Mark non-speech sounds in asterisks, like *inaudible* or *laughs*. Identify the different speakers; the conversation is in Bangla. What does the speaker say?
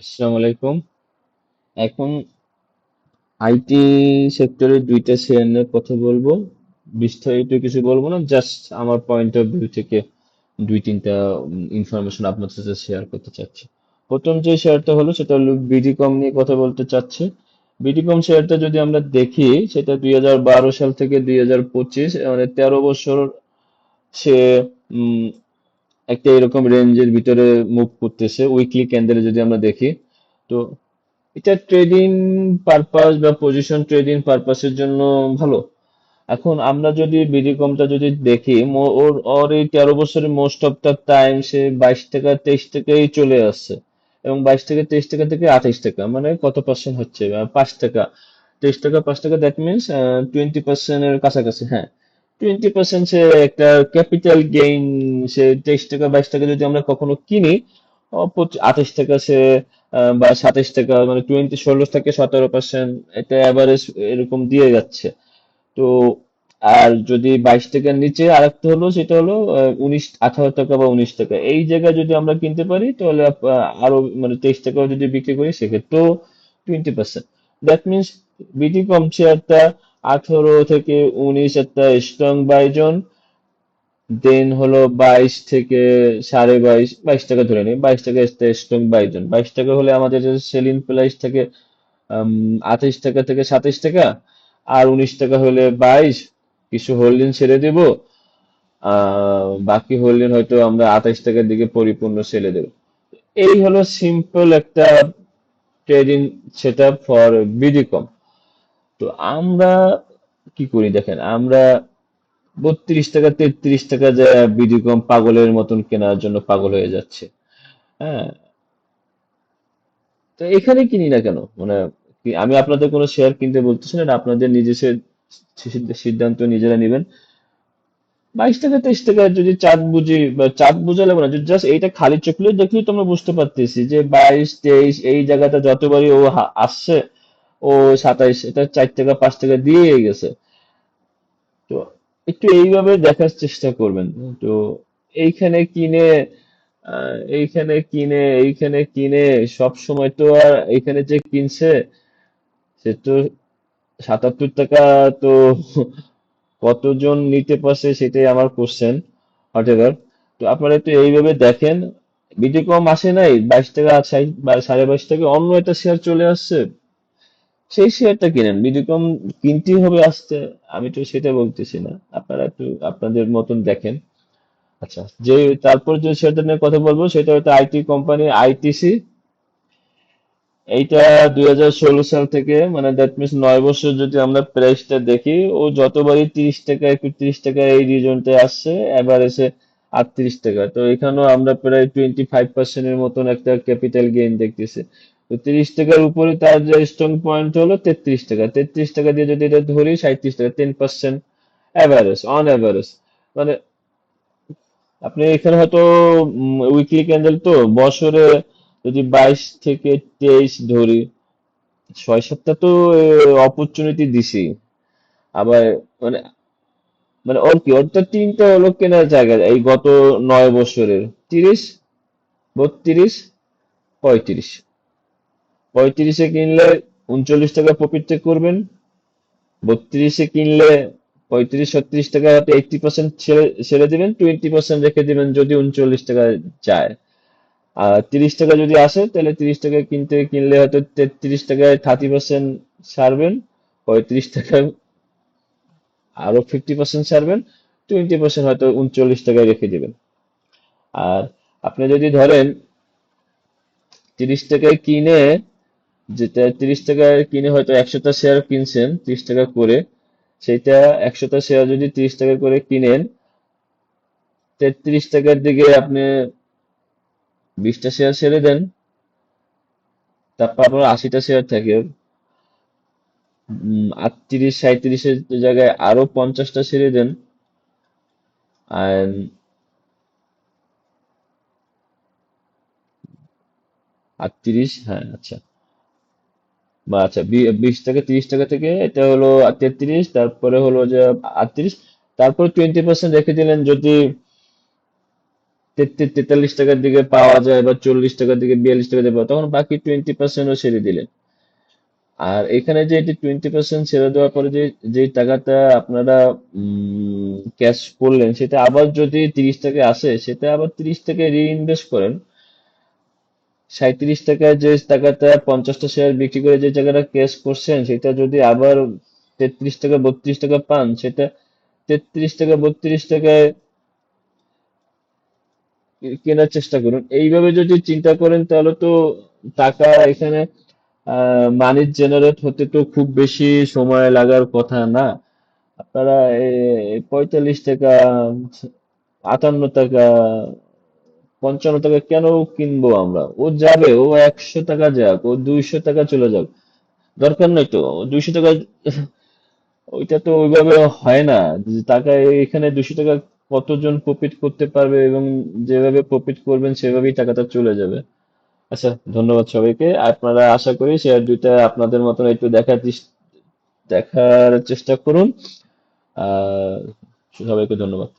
Speaker 1: আসসালামু আলাইকুম। এখন আইটি সেক্টরের দুইটা শেয়ার নিয়ে কথা বলব। বিস্তারিত কিছু বলব না জাস্ট আমার পয়েন্ট অফ ভিউ থেকে দুই, তিনটা ইনফরমেশন আপনার সাথে শেয়ার করতে চাচ্ছি। প্রথম যে শেয়ারটা হলো, সেটা হলো বিডিকম নিয়ে কথা বলতে চাচ্ছি। বিডিকম শেয়ারটা যদি আমরা দেখি, সেটা দুই হাজার বারো সাল থেকে দুই হাজার পঁচিশ মানে তেরো বছর সে একটা এরকম রেঞ্জের ভিতরে মুভ করতেছে উইকলি ক্যান্ডেলে যদি আমরা দেখি। তো এটা ট্রেডিং পারপাস বা পজিশন ট্রেডিং পারপাসের জন্য ভালো। এখন আমরা যদি বিডিকমটা যদি দেখি ওর ওর এই তেরো বছরের মোস্ট অফ দ্য টাইম সে বাইশ টাকা তেইশ টাকাই চলে আসছে এবং বাইশ থেকে তেইশ টাকা থেকে আঠাইশ টাকা মানে কত পার্সেন্ট হচ্ছে? পাঁচ টাকা। তেইশ টাকা, পাঁচ টাকা দ্যাট মিনস টোয়েন্টি পার্সেন্টের কাছাকাছি হ্যাঁ। টোয়েন্টি পার্সেন্ট সে একটা ক্যাপিটাল গেইন সে তেইশ টাকা, বাইশ টাকা যদি আমরা কখনো কিনি আঠাশ টাকা সে বা সাতাশ টাকা মানে টোয়েন্টি ষোলো থেকে সতেরো পার্সেন্ট এটা অ্যাভারেজ এরকম দিয়ে যাচ্ছে। তো আর যদি বাইশ টাকার নিচে আরেকটা হলো, সেটা হলো উনিশ, আঠারো টাকা বা উনিশ টাকা। এই জায়গায় যদি আমরা কিনতে পারি, তাহলে আরও মানে তেইশ টাকাও যদি বিক্রি করি, সেক্ষেত্রেও twenty percent that means BDCOM শেয়ারটা আঠারো থেকে উনিশ একটা স্ট্রং বাইজন। দেন হলো বাইশ থেকে সাড়ে বাইশ বাইশ টাকা ধরে নিই বাইশ টাকা স্ট্রং বাইজন। বাইশ টাকা হলে আমাদের সেলিং প্রাইস থাকে আঠাইশ টাকা থেকে সাতাইশ টাকা, আর উনিশ টাকা হলে বাইশ, কিছু হোল্ডিং ছেড়ে দেব। বাকি হোল্ডিং হয়তো আমরা আঠাইশ টাকার দিকে পরিপূর্ণ ছেড়ে দেব। এই হলো সিম্পল একটা trading set up for BDCOM তো আমরা কি করি দেখেন, আমরা বত্রিশ টাকা, তেত্রিশ টাকা যা বিডিকম পাগলের মতন কেনার জন্য পাগল হয়ে যাচ্ছে। হ্যাঁ। তো এখানে কিনি না কেন? মানে আমি আপনাদের কোনো শেয়ার কিনতে বলতেছি না আপনাদের নিজস্ব সিদ্ধান্ত নিজেরা নেবেন। বাইশ টাকা, তেইশ টাকা যদি চাঁদ বুঝি, বা চাঁদ বোঝা লাগবে না যদি জাস্ট এইটা খালি চোখলে দেখলেই তো আমরা বুঝতে পারতেছি যে বাইশ, তেইশ এই জায়গাটা যতবারই ও আসছে ও সাতাইশ, এটা চার টাকা, পাঁচ টাকা দিয়ে গেছে। তো একটু এইভাবে দেখার চেষ্টা করবেন। তো এইখানে কিনে এইখানে কিনে এইখানে কিনে, সব সময় তো আর এইখানে যে কিনছে, সে তো সাতাত্তর টাকা তো কতজন নিতে পারছে সেটাই আমার কোশ্চেন হোয়াটএভার তো আপনারা একটু এইভাবে দেখেন। বিডি কম আসে নাই, বাইশ টাকা সাড়ে বাইশ টাকা, অন্য একটা শেয়ার চলে আসছে। সেই শেয়ারটা কিনেন। বিডিকম কিনতে হবে আসতে। আমি তো সেটা বলতেছি না। আপনারা একটু আপনাদের মতন দেখেন। আচ্ছা যে তারপর যে শেয়ারটা নিয়ে কথা বলব, সেটা হচ্ছে আইটি কোম্পানি আইটিসি। এইটা দুই হাজার ষোলো সাল থেকে মানে দ্যাট মিনস নয় বছর যদি আমরা প্রাইসটা দেখি, ও যতবারই তিরিশ টাকা, একত্রিশ টাকা এই রিজনটায় আসছে এসে আটত্রিশ টাকা। তো এখানেও আমরা প্রায় টোয়েন্টি ফাইভ পার্সেন্টের মতন একটা ক্যাপিটাল গেইন দেখতেছি। তো তিরিশ টাকার উপরে তার যে স্ট্রং পয়েন্ট হলো তেত্রিশ টাকা। তেত্রিশ টাকা দিয়ে যদি এটা ধরি, সাঁইত্রিশ টাকা ten percent average on average মানে আপনি এখানে হয়তো উইকলি ক্যান্ডেল তো বছরে যদি বাইশ থেকে তেইশ ধরি, ছয় সাতটা তো অপরচুনিটি দিছি আবার মানে মানে ওর কি, ওর তো তিনটা হলো কেনার জায়গা, এই গত নয় বছরের। তিরিশ, বত্রিশ, পঁয়ত্রিশ। পঁয়ত্রিশে কিনলে উনচল্লিশ টাকা প্রফিট করবেন, বত্রিশে কিনলে পঁয়ত্রিশ, ছত্রিশ টাকা এইটটি পার্সেন্ট ছেড়ে ছেড়ে দিবেন টোয়েন্টি পার্সেন্ট রেখে দিবেন যদি উনচল্লিশ টাকা যায়। আর তিরিশ টাকা যদি আসে, তাহলে তিরিশ টাকা কিনতে কিনলে হয়তো তেত্রিশ টাকায় থার্টি পার্সেন্ট ছাড়বেন, পঁয়ত্রিশ টাকায় আরও ফিফটি পার্সেন্ট ছাড়বেন টোয়েন্টি পার্সেন্ট হয়তো উনচল্লিশ টাকায় রেখে দিবেন। আর আপনি যদি ধরেন তিরিশ টাকায় কিনে যেটা তিরিশ টাকায় কিনে হয়তো একশোটা শেয়ার কিনছেন, তিরিশ টাকা করে সেটা একশোটা শেয়ার যদি তিরিশ টাকা করে কিনেন, তেত্রিশ টাকার দিকে আপনি বিশটা শেয়ার ছেড়ে দেন, তারপর আপনার আশিটা শেয়ার থাকে। আটত্রিশ, সাঁইত্রিশের জায়গায় আরও পঞ্চাশটা ছেড়ে দেন। আর আটত্রিশ হ্যাঁ আচ্ছা। বা আচ্ছা বিশ থেকে তিরিশ টাকা থেকে এটা হলো তেত্রিশ, তারপরে হলো যে আটত্রিশ, তারপরে টোয়েন্টি পার্সেন্ট রেখে দিলেন যদি তেতাল্লিশ টাকার দিকে পাওয়া যায় বা চল্লিশ টাকার দিকে, বিয়াল্লিশ টাকা দিয়ে তখন বাকি টোয়েন্টি পার্সেন্টও ছেড়ে দিলেন। আর এখানে যে এটি টোয়েন্টি পার্সেন্ট ছেড়ে দেওয়ার পরে যে যে টাকাটা আপনারা ক্যাশ করলেন, সেটা আবার যদি তিরিশ টাকায় আসে, সেটা আবার তিরিশ টাকায় রিইনভেস্ট করেন সাঁইত্রিশ টাকায় যে টাকাটা পঞ্চাশটা শেয়ার বিক্রি করে যে টাকাটা ক্যাশ করছেন, সেটা যদি আবার তেত্রিশ টাকা, বত্রিশ টাকা পান, সেটা তেত্রিশ টাকা, বত্রিশ টাকায় কেনার চেষ্টা করুন। এইভাবে যদি চিন্তা করেন, তাহলে তো টাকা এখানে মানি জেনারেট হতে তো খুব বেশি সময় লাগার কথা না। আপনারা পঁয়তাল্লিশ টাকা, আটান্ন টাকা পঞ্চান্ন টাকা কেন কিনবো আমরা? ও যাবে, ও একশো টাকা যাক, ও দুইশো টাকা চলে যাক। দরকার নেই তো দুইশো টাকা *laughs* ওইটা তো ওইভাবে হয় না। টাকা এখানে দুশো টাকা কতজন প্রফিট করতে পারবে এবং যেভাবে প্রফিট করবেন সেভাবেই টাকাটা চলে যাবে। আচ্ছা ধন্যবাদ সবাইকে। আপনারা আশা করি শেয়ার দুইটা আপনাদের মতন একটু দেখার দেখার চেষ্টা করুন। আহ সবাইকে ধন্যবাদ।